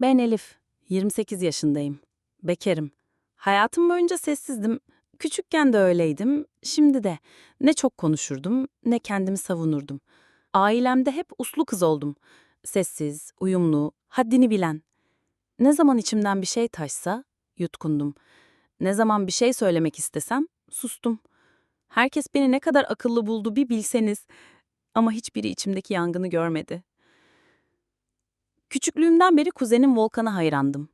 Ben Elif, 28 yaşındayım. Bekarım. Hayatım boyunca sessizdim. Küçükken de öyleydim, şimdi de. Ne çok konuşurdum, ne kendimi savunurdum. Ailemde hep uslu kız oldum. Sessiz, uyumlu, haddini bilen. Ne zaman içimden bir şey taşsa, yutkundum. Ne zaman bir şey söylemek istesem, sustum. Herkes beni ne kadar akıllı buldu bir bilseniz. Ama hiçbiri içimdeki yangını görmedi. Küçüklüğümden beri kuzenim Volkan'a hayrandım.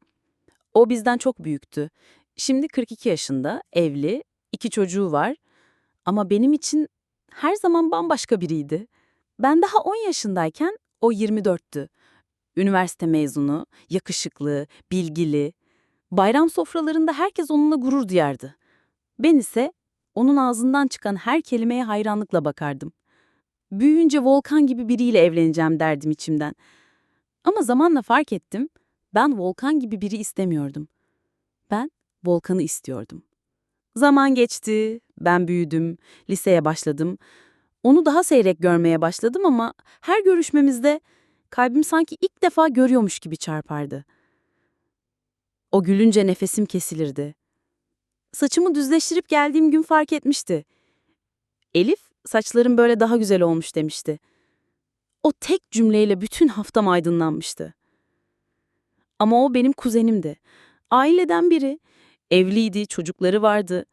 O bizden çok büyüktü. Şimdi 42 yaşında, evli, iki çocuğu var. Ama benim için her zaman bambaşka biriydi. Ben daha 10 yaşındayken o 24'tü. Üniversite mezunu, yakışıklı, bilgili. Bayram sofralarında herkes onunla gurur duyardı. Ben ise onun ağzından çıkan her kelimeye hayranlıkla bakardım. Büyüyünce Volkan gibi biriyle evleneceğim derdim içimden. Ama zamanla fark ettim, ben Volkan gibi biri istemiyordum. Ben Volkan'ı istiyordum. Zaman geçti, ben büyüdüm, liseye başladım. Onu daha seyrek görmeye başladım ama her görüşmemizde kalbim sanki ilk defa görüyormuş gibi çarpardı. O gülünce nefesim kesilirdi. Saçımı düzleştirip geldiğim gün fark etmişti. Elif, saçların böyle daha güzel olmuş demişti. O tek cümleyle bütün haftam aydınlanmıştı. Ama o benim kuzenimdi. Aileden biri. Evliydi, çocukları vardı.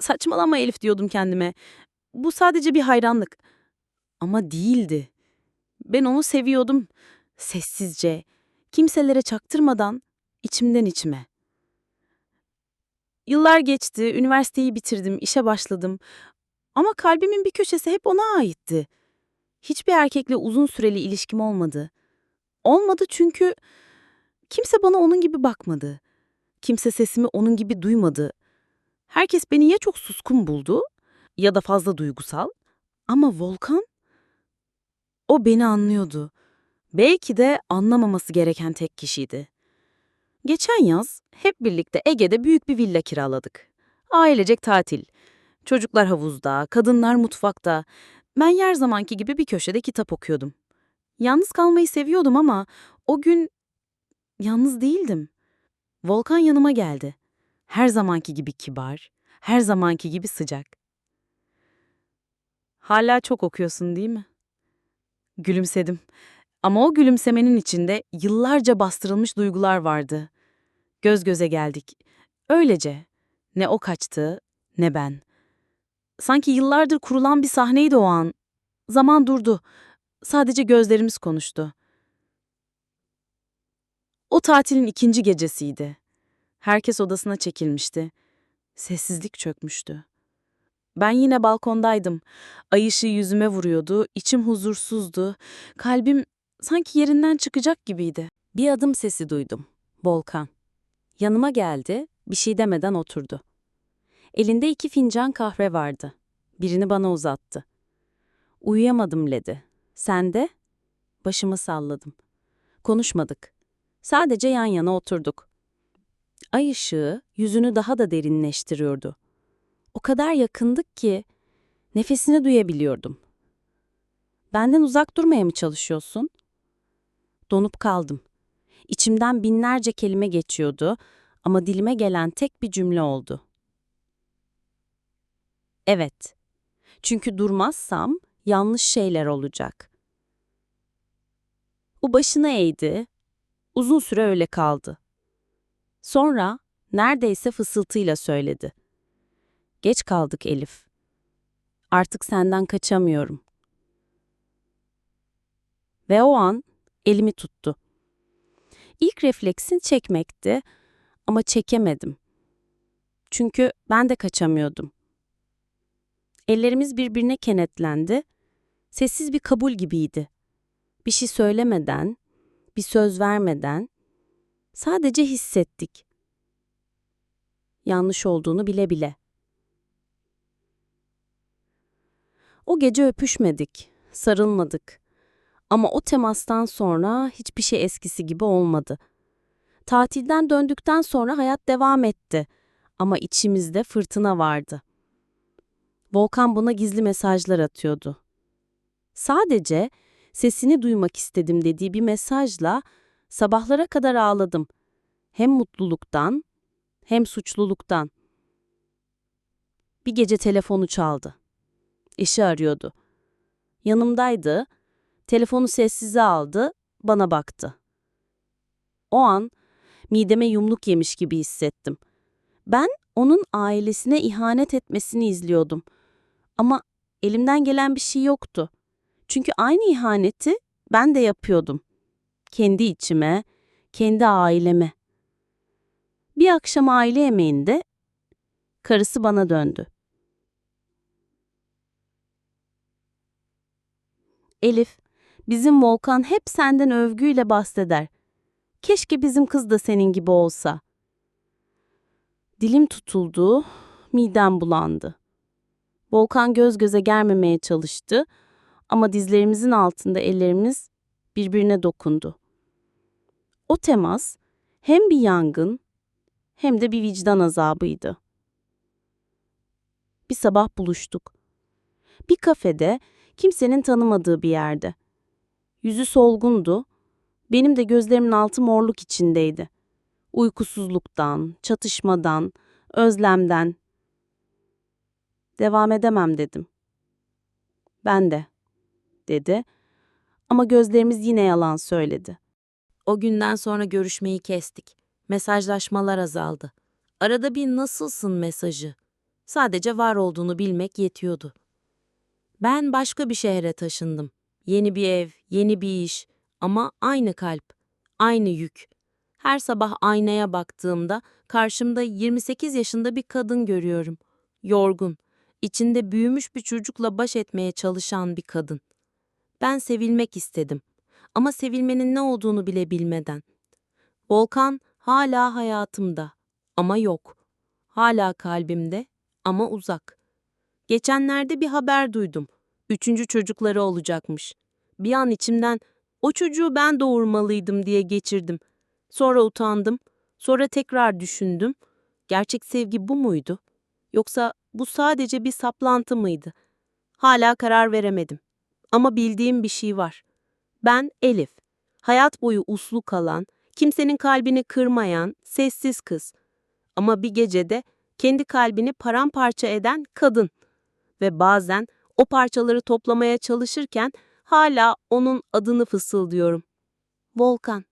Saçmalama Elif diyordum kendime. Bu sadece bir hayranlık. Ama değildi. Ben onu seviyordum. Sessizce, kimselere çaktırmadan, içimden içime. Yıllar geçti, üniversiteyi bitirdim, işe başladım. Ama kalbimin bir köşesi hep ona aitti. Hiçbir erkekle uzun süreli ilişkim olmadı. Olmadı çünkü kimse bana onun gibi bakmadı. Kimse sesimi onun gibi duymadı. Herkes beni ya çok suskun buldu ya da fazla duygusal. Ama Volkan, o beni anlıyordu. Belki de anlamaması gereken tek kişiydi. Geçen yaz hep birlikte Ege'de büyük bir villa kiraladık. Ailecek tatil. Çocuklar havuzda, kadınlar mutfakta. Ben her zamanki gibi bir köşede kitap okuyordum. Yalnız kalmayı seviyordum ama o gün yalnız değildim. Volkan yanıma geldi. Her zamanki gibi kibar, her zamanki gibi sıcak. Hala çok okuyorsun değil mi? Gülümsedim. Ama o gülümsemenin içinde yıllarca bastırılmış duygular vardı. Göz göze geldik. Öylece. Ne o kaçtı, ne ben. Sanki yıllardır kurulan bir sahneydi o an. Zaman durdu. Sadece gözlerimiz konuştu. O tatilin ikinci gecesiydi. Herkes odasına çekilmişti. Sessizlik çökmüştü. Ben yine balkondaydım. Ay ışığı yüzüme vuruyordu, içim huzursuzdu. Kalbim sanki yerinden çıkacak gibiydi. Bir adım sesi duydum. Volkan. Yanıma geldi, bir şey demeden oturdu. Elinde iki fincan kahve vardı. Birini bana uzattı. Uyuyamadım dedi. Sen de? Başımı salladım. Konuşmadık. Sadece yan yana oturduk. Ay ışığı yüzünü daha da derinleştiriyordu. O kadar yakındık ki nefesini duyabiliyordum. Benden uzak durmaya mı çalışıyorsun? Donup kaldım. İçimden binlerce kelime geçiyordu ama dilime gelen tek bir cümle oldu. Evet. Çünkü durmazsam yanlış şeyler olacak. O başını eğdi. Uzun süre öyle kaldı. Sonra neredeyse fısıltıyla söyledi. Geç kaldık Elif. Artık senden kaçamıyorum. Ve o an elimi tuttu. İlk refleksin çekmekti ama çekemedim. Çünkü ben de kaçamıyordum. Ellerimiz birbirine kenetlendi. Sessiz bir kabul gibiydi. Bir şey söylemeden, bir söz vermeden sadece hissettik. Yanlış olduğunu bile bile. O gece öpüşmedik, sarılmadık. Ama o temastan sonra hiçbir şey eskisi gibi olmadı. Tatilden döndükten sonra hayat devam etti ama içimizde fırtına vardı. Volkan buna gizli mesajlar atıyordu. Sadece sesini duymak istedim dediği bir mesajla Sabahlara kadar ağladım. Hem mutluluktan hem suçluluktan. Bir gece telefonu çaldı. Eşi arıyordu. Yanımdaydı. Telefonu sessize aldı, bana baktı. O an mideme yumruk yemiş gibi hissettim. Ben onun ailesine ihanet etmesini izliyordum. Ama elimden gelen bir şey yoktu. Çünkü aynı ihaneti ben de yapıyordum. Kendi içime, kendi aileme. Bir akşam aile yemeğinde karısı bana döndü. Elif, bizim Volkan hep senden övgüyle bahseder. Keşke bizim kız da senin gibi olsa. Dilim tutuldu, midem bulandı. Volkan göz göze gelmemeye çalıştı ama dizlerimizin altında ellerimiz birbirine dokundu. O temas hem bir yangın hem de bir vicdan azabıydı. Bir sabah buluştuk. Bir kafede, kimsenin tanımadığı bir yerde. Yüzü solgundu, benim de gözlerimin altı morluk içindeydi. Uykusuzluktan, çatışmadan, özlemden. Devam edemem dedim. Ben de, dedi. Ama gözlerimiz yine yalan söyledi. O günden sonra görüşmeyi kestik. Mesajlaşmalar azaldı. Arada bir nasılsın mesajı. Sadece var olduğunu bilmek yetiyordu. Ben başka bir şehre taşındım. Yeni bir ev, yeni bir iş ama aynı kalp, aynı yük. Her sabah aynaya baktığımda karşımda 28 yaşında bir kadın görüyorum. Yorgun, içinde büyümüş bir çocukla baş etmeye çalışan bir kadın. Ben sevilmek istedim ama sevilmenin ne olduğunu bile bilmeden. Volkan hala hayatımda ama yok. Hala kalbimde ama uzak. Geçenlerde bir haber duydum. Üçüncü çocukları olacakmış. Bir an içimden o çocuğu ben doğurmalıydım diye geçirdim. Sonra utandım. Sonra tekrar düşündüm. Gerçek sevgi bu muydu? Yoksa bu sadece bir saplantı mıydı? Hala karar veremedim. Ama bildiğim bir şey var. Ben Elif. Hayat boyu uslu kalan, kimsenin kalbini kırmayan, sessiz kız. Ama bir gecede kendi kalbini paramparça eden kadın. Ve bazen o parçaları toplamaya çalışırken hala onun adını fısıldıyorum. Volkan.